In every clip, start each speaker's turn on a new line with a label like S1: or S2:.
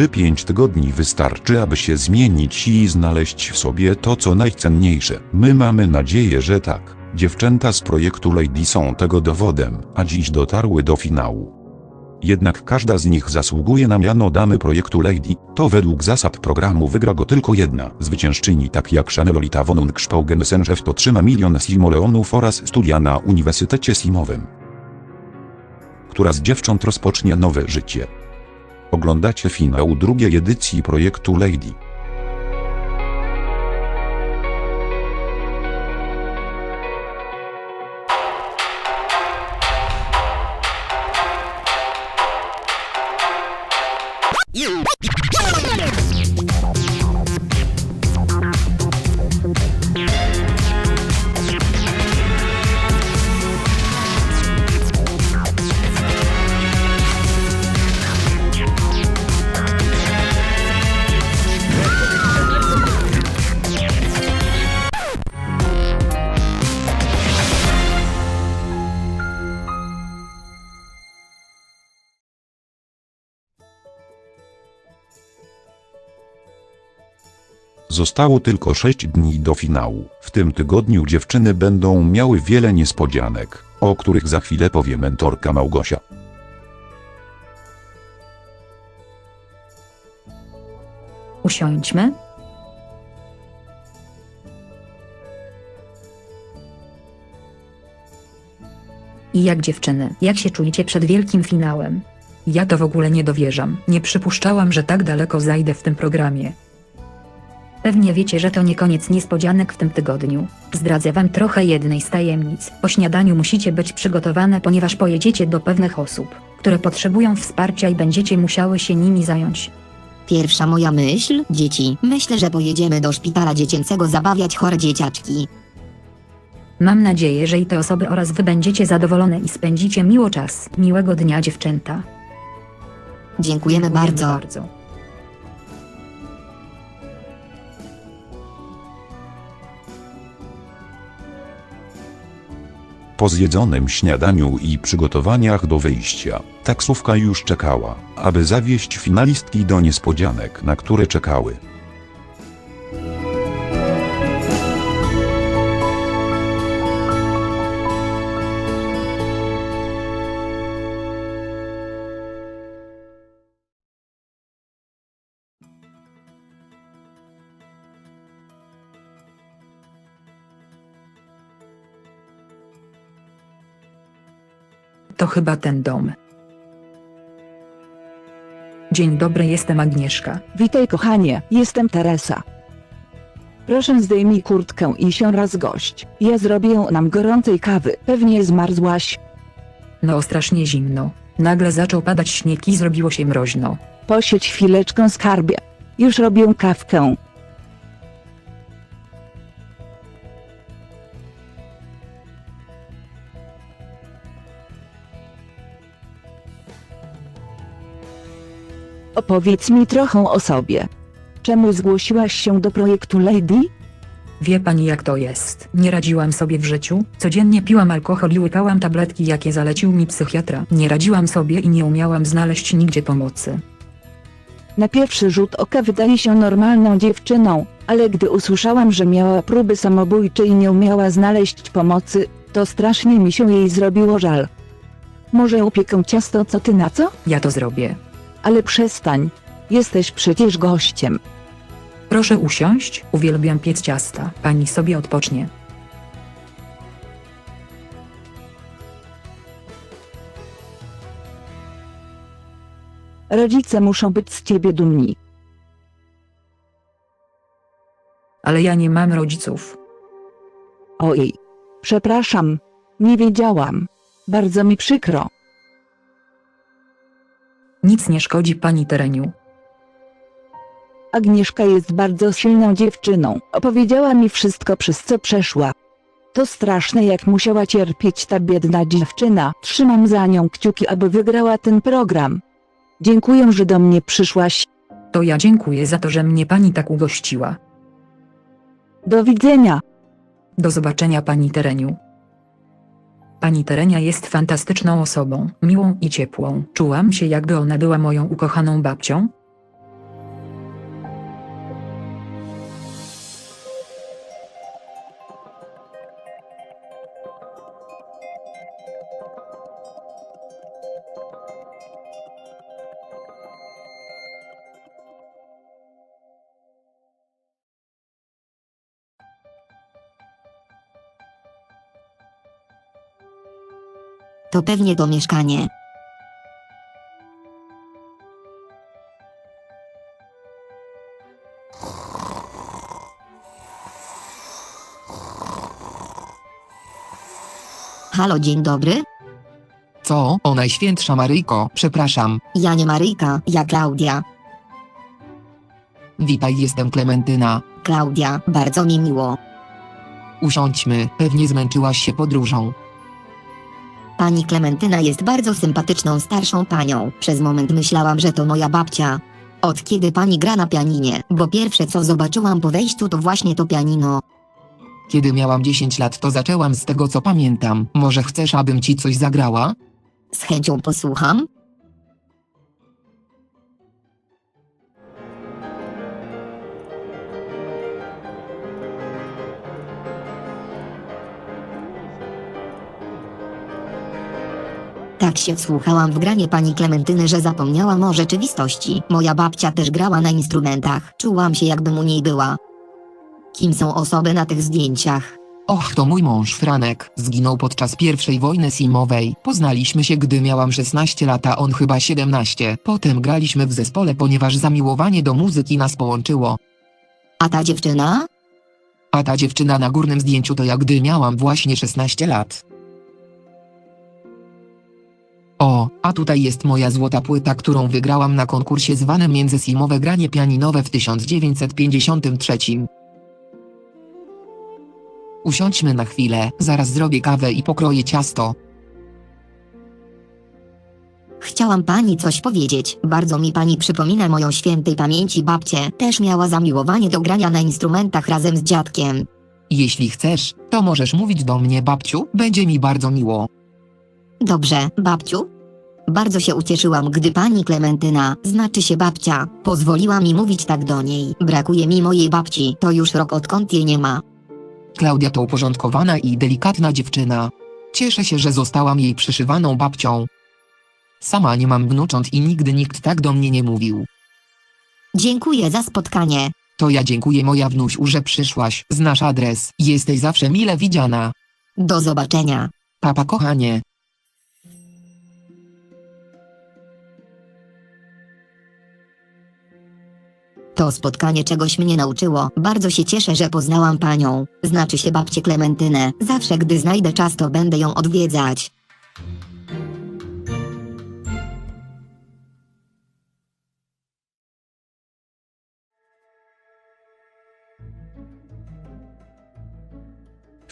S1: czy 5 tygodni wystarczy, aby się zmienić i znaleźć w sobie to, co najcenniejsze? My mamy nadzieję, że tak. Dziewczęta z projektu Lady są tego dowodem, a dziś dotarły do finału. Jednak każda z nich zasługuje na miano damy projektu Lady, to według zasad programu wygra go tylko jedna zwyciężczyni tak jak Chanelolita von Unkszpaugensenchef to trzyma milion simoleonów oraz studia na Uniwersytecie Simowym. Która z dziewcząt rozpocznie nowe życie. Oglądacie finał drugiej edycji projektu Lady. Zostało tylko 6 dni do finału. W tym tygodniu dziewczyny będą miały wiele niespodzianek, o których za chwilę powie mentorka Małgosia.
S2: Usiądźmy. I jak dziewczyny, jak się czujecie przed wielkim finałem?
S3: Ja to w ogóle nie dowierzam. Nie przypuszczałam, że tak daleko zajdę w tym programie.
S2: Pewnie wiecie, że to nie koniec niespodzianek w tym tygodniu. Zdradzę wam trochę jednej z tajemnic. Po śniadaniu musicie być przygotowane, ponieważ pojedziecie do pewnych osób, które potrzebują wsparcia i będziecie musiały się nimi zająć.
S4: Pierwsza moja myśl, dzieci. Myślę, że pojedziemy do szpitala dziecięcego zabawiać chore dzieciaczki.
S2: Mam nadzieję, że i te osoby oraz wy będziecie zadowolone i spędzicie miło czas. Miłego dnia dziewczęta.
S4: Dziękujemy bardzo.
S2: bardzo.
S1: Po zjedzonym śniadaniu i przygotowaniach do wyjścia, taksówka już czekała, aby zawieźć finalistki do niespodzianek, na które czekały.
S3: Chyba ten dom. Dzień dobry, jestem Agnieszka.
S5: Witaj kochanie, jestem Teresa. Proszę zdejmij kurtkę i się rozgość. Ja zrobię nam gorącej kawy. Pewnie zmarzłaś.
S3: No strasznie zimno. Nagle zaczął padać śnieg i zrobiło się mroźno.
S5: Posiedź chwileczkę skarbie. Już robię kawkę. Opowiedz mi trochę o sobie. Czemu zgłosiłaś się do projektu Lady?
S3: Wie pani jak to jest. Nie radziłam sobie w życiu. Codziennie piłam alkohol i łykałam tabletki jakie zalecił mi psychiatra. Nie radziłam sobie i nie umiałam znaleźć nigdzie pomocy.
S5: Na pierwszy rzut oka wydaje się normalną dziewczyną, ale gdy usłyszałam, że miała próby samobójcze i nie umiała znaleźć pomocy, to strasznie mi się jej zrobiło żal. Może upiekę ciasto co ty na co?
S3: Ja to zrobię.
S5: Ale przestań. Jesteś przecież gościem.
S3: Proszę usiąść, uwielbiam piec ciasta. Pani sobie odpocznie.
S5: Rodzice muszą być z ciebie dumni.
S3: Ale ja nie mam rodziców.
S5: Ojej. Przepraszam. Nie wiedziałam. Bardzo mi przykro.
S3: Nic nie szkodzi pani Tereniu.
S5: Agnieszka jest bardzo silną dziewczyną. Opowiedziała mi wszystko, przez co przeszła. To straszne, jak musiała cierpieć ta biedna dziewczyna. Trzymam za nią kciuki, aby wygrała ten program. Dziękuję, że do mnie przyszłaś.
S3: To ja dziękuję za to, że mnie pani tak ugościła.
S5: Do widzenia.
S3: Do zobaczenia pani Tereniu. Pani Terenia jest fantastyczną osobą, miłą i ciepłą. Czułam się jakby ona była moją ukochaną babcią.
S4: To pewnie to mieszkanie. Halo, dzień dobry.
S6: Co? O Najświętsza Maryjko, przepraszam.
S4: Ja nie Maryjka, ja Klaudia.
S6: Witaj, jestem Klementyna.
S4: Klaudia, bardzo mi miło.
S6: Usiądźmy, pewnie zmęczyłaś się podróżą.
S4: Pani Klementyna jest bardzo sympatyczną starszą panią. Przez moment myślałam, że to moja babcia. Od kiedy pani gra na pianinie, bo pierwsze co zobaczyłam po wejściu to właśnie to pianino.
S6: Kiedy miałam 10 lat, to zaczęłam z tego co pamiętam. Może chcesz, abym ci coś zagrała?
S4: Z chęcią posłucham. Tak się wsłuchałam w granie pani Klementyny, że zapomniałam o rzeczywistości. Moja babcia też grała na instrumentach. Czułam się jakbym u niej była. Kim są osoby na tych zdjęciach?
S6: Och, to mój mąż Franek. Zginął podczas pierwszej wojny simowej. Poznaliśmy się, gdy miałam 16 lat, a on chyba 17. Potem graliśmy w zespole, ponieważ zamiłowanie do muzyki nas połączyło.
S4: A ta dziewczyna?
S6: A ta dziewczyna na górnym zdjęciu to ja, gdy miałam właśnie 16 lat. O, a tutaj jest moja złota płyta, którą wygrałam na konkursie zwanym Międzysimowe Granie Pianinowe w 1953. Usiądźmy na chwilę, zaraz zrobię kawę i pokroję ciasto.
S4: Chciałam pani coś powiedzieć. Bardzo mi pani przypomina moją świętej pamięci babcię. Też miała zamiłowanie do grania na instrumentach razem z dziadkiem.
S6: Jeśli chcesz, to możesz mówić do mnie babciu, będzie mi bardzo miło.
S4: Dobrze, babciu? Bardzo się ucieszyłam, gdy pani Klementyna, znaczy się babcia, pozwoliła mi mówić tak do niej. Brakuje mi mojej babci, to już rok odkąd jej nie ma.
S6: Klaudia to uporządkowana i delikatna dziewczyna. Cieszę się, że zostałam jej przyszywaną babcią. Sama nie mam wnucząt i nigdy nikt tak do mnie nie mówił.
S4: Dziękuję za spotkanie.
S6: To ja dziękuję moja wnusiu, że przyszłaś. Znasz adres. Jesteś zawsze mile widziana.
S4: Do zobaczenia.
S6: Papa kochanie.
S4: To spotkanie czegoś mnie nauczyło. Bardzo się cieszę, że poznałam panią. Znaczy się babcię Klementynę. Zawsze gdy znajdę czas, to będę ją odwiedzać.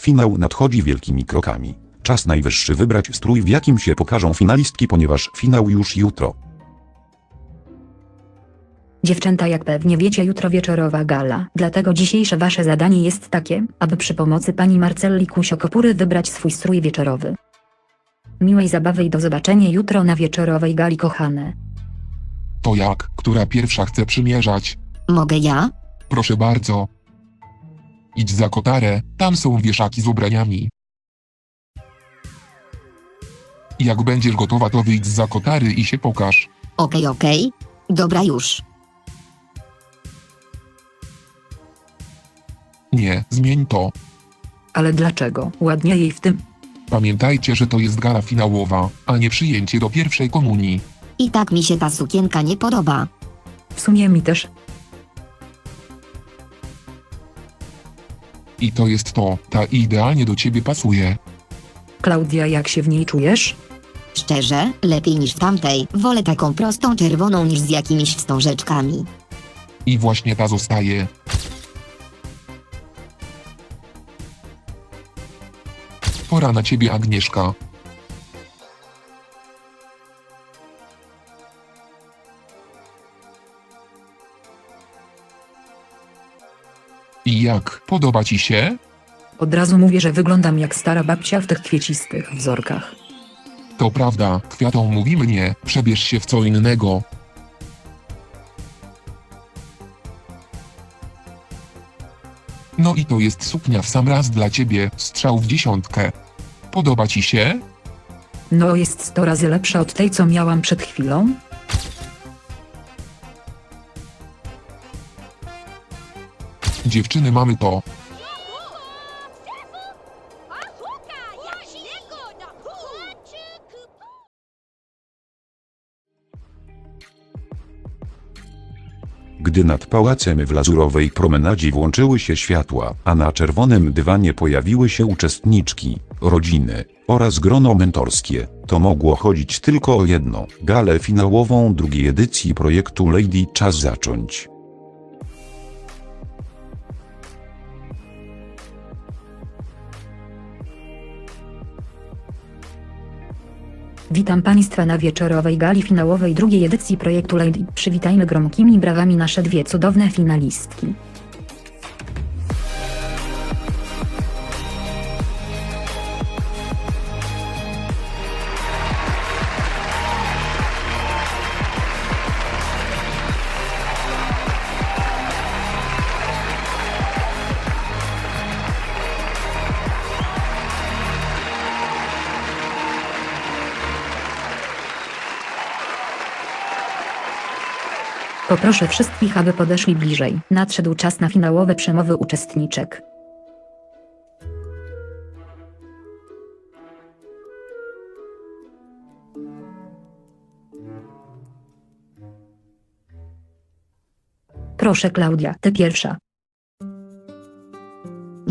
S1: Finał nadchodzi wielkimi krokami. Czas najwyższy wybrać strój w jakim się pokażą finalistki ponieważ finał już jutro.
S2: Dziewczęta, jak pewnie wiecie, jutro wieczorowa gala. Dlatego dzisiejsze wasze zadanie jest takie, aby przy pomocy pani Marcelli Kusiokopury wybrać swój strój wieczorowy. Miłej zabawy i do zobaczenia jutro na wieczorowej gali, kochane.
S7: To jak, która pierwsza chce przymierzać?
S4: Mogę ja?
S7: Proszę bardzo. Idź za kotarę, tam są wieszaki z ubraniami. Jak będziesz gotowa, to wyjdź za kotary i się pokaż.
S4: Okej, okej. Dobra już.
S7: Nie, zmień to.
S3: Ale dlaczego? Ładnie jej w tym.
S7: Pamiętajcie, że to jest gala finałowa, a nie przyjęcie do pierwszej komunii.
S4: I tak mi się ta sukienka nie podoba.
S3: W sumie mi też.
S7: I to jest to, ta idealnie do ciebie pasuje.
S3: Klaudia, jak się w niej czujesz?
S4: Szczerze, lepiej niż w tamtej. Wolę taką prostą czerwoną niż z jakimiś wstążeczkami.
S7: I właśnie ta zostaje. Pora na ciebie, Agnieszka. I jak, podoba ci się?
S3: Od razu mówię, że wyglądam jak stara babcia w tych kwiecistych wzorkach.
S7: To prawda, kwiatom mówimy nie, przebierz się w co innego. I to jest suknia w sam raz dla ciebie, strzał w dziesiątkę. Podoba ci się?
S3: No jest 100 razy lepsza od tej, co miałam przed chwilą.
S7: Dziewczyny mamy to.
S1: Gdy nad pałacem w lazurowej promenadzie włączyły się światła, a na czerwonym dywanie pojawiły się uczestniczki, rodziny oraz grono mentorskie, to mogło chodzić tylko o jedno, galę finałową drugiej edycji projektu Lady Czas zacząć.
S2: Witam Państwa na wieczorowej gali finałowej drugiej edycji projektu Lady. Przywitajmy gromkimi brawami nasze dwie cudowne finalistki. Poproszę wszystkich, aby podeszli bliżej. Nadszedł czas na finałowe przemowy uczestniczek. Proszę Klaudia, ty pierwsza.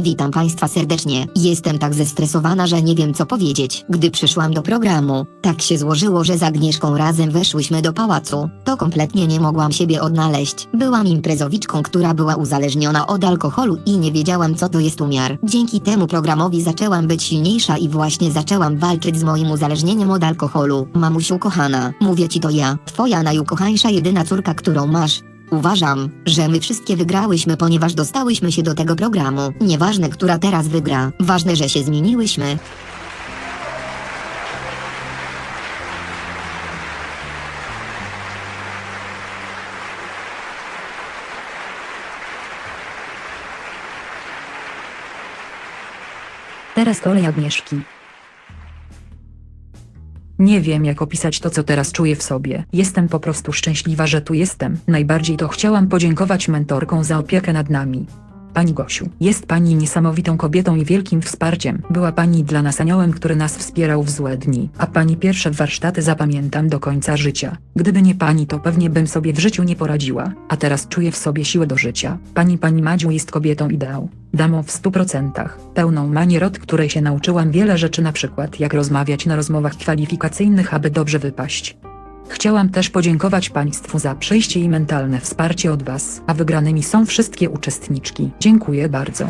S4: Witam Państwa serdecznie. Jestem tak zestresowana, że nie wiem co powiedzieć. Gdy przyszłam do programu, tak się złożyło, że z Agnieszką razem weszłyśmy do pałacu. To kompletnie nie mogłam siebie odnaleźć. Byłam imprezowiczką, która była uzależniona od alkoholu i nie wiedziałam co to jest umiar. Dzięki temu programowi zaczęłam być silniejsza i właśnie zaczęłam walczyć z moim uzależnieniem od alkoholu. Mamusiu kochana, mówię ci to ja, twoja najukochańsza jedyna córka, którą masz. Uważam, że my wszystkie wygrałyśmy, ponieważ dostałyśmy się do tego programu. Nieważne, która teraz wygra, ważne, że się zmieniłyśmy.
S2: Teraz kolej Agnieszki.
S3: Nie wiem jak opisać to co teraz czuję w sobie. Jestem po prostu szczęśliwa, że tu jestem. Najbardziej to chciałam podziękować mentorkom za opiekę nad nami. Pani Gosiu, jest Pani niesamowitą kobietą i wielkim wsparciem. Była Pani dla nas aniołem, który nas wspierał w złe dni, a Pani pierwsze warsztaty zapamiętam do końca życia. Gdyby nie Pani, to pewnie bym sobie w życiu nie poradziła, a teraz czuję w sobie siłę do życia. Pani Pani Madziu jest kobietą ideał. Damą w stu procentach, pełną manier od której się nauczyłam wiele rzeczy na przykład jak rozmawiać na rozmowach kwalifikacyjnych aby dobrze wypaść. Chciałam też podziękować Państwu za przyjście i mentalne wsparcie od Was, a wygranymi są wszystkie uczestniczki. Dziękuję bardzo.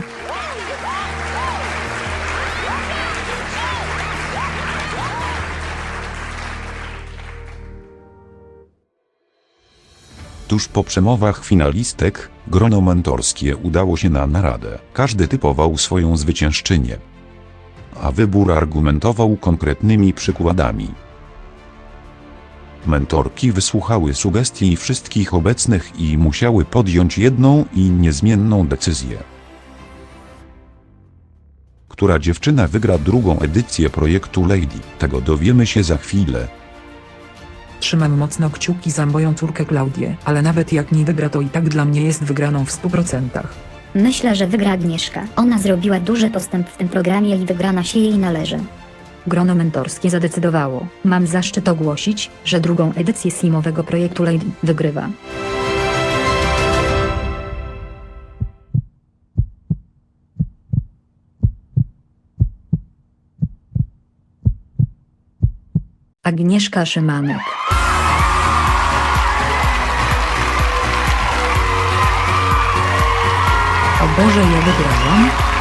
S1: Tuż po przemowach finalistek, grono mentorskie udało się na naradę. Każdy typował swoją zwyciężczynię. A wybór argumentował konkretnymi przykładami. Mentorki wysłuchały sugestii wszystkich obecnych i musiały podjąć jedną i niezmienną decyzję. Która dziewczyna wygra drugą edycję projektu Lady, tego dowiemy się za chwilę.
S3: Trzymam mocno kciuki za moją córkę Klaudię, ale nawet jak nie wygra to i tak dla mnie jest wygraną w stu procentach.
S8: Myślę, że wygra Agnieszka. Ona zrobiła duży postęp w tym programie i wygrana się jej należy.
S2: Grono mentorskie zadecydowało. Mam zaszczyt ogłosić, że drugą edycję simowego projektu Lady wygrywa. Agnieszka Szymanek.
S3: O Boże, ja wygrałam?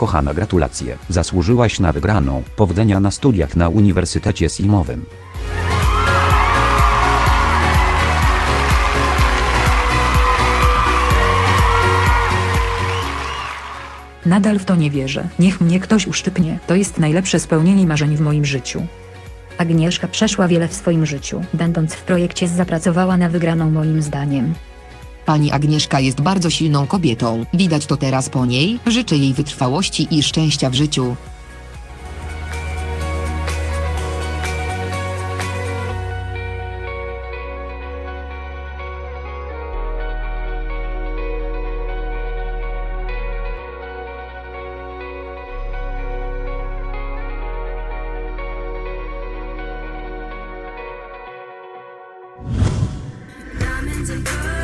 S9: Kochana gratulacje, zasłużyłaś na wygraną, powodzenia na studiach na Uniwersytecie Simowym.
S3: Nadal w to nie wierzę. Niech mnie ktoś uszczypnie. To jest najlepsze spełnienie marzeń w moim życiu.
S2: Agnieszka przeszła wiele w swoim życiu. Będąc w projekcie zapracowała na wygraną moim zdaniem.
S6: Pani Agnieszka jest bardzo silną kobietą. Widać to teraz po niej. Życzę jej wytrwałości i szczęścia w życiu.
S10: And.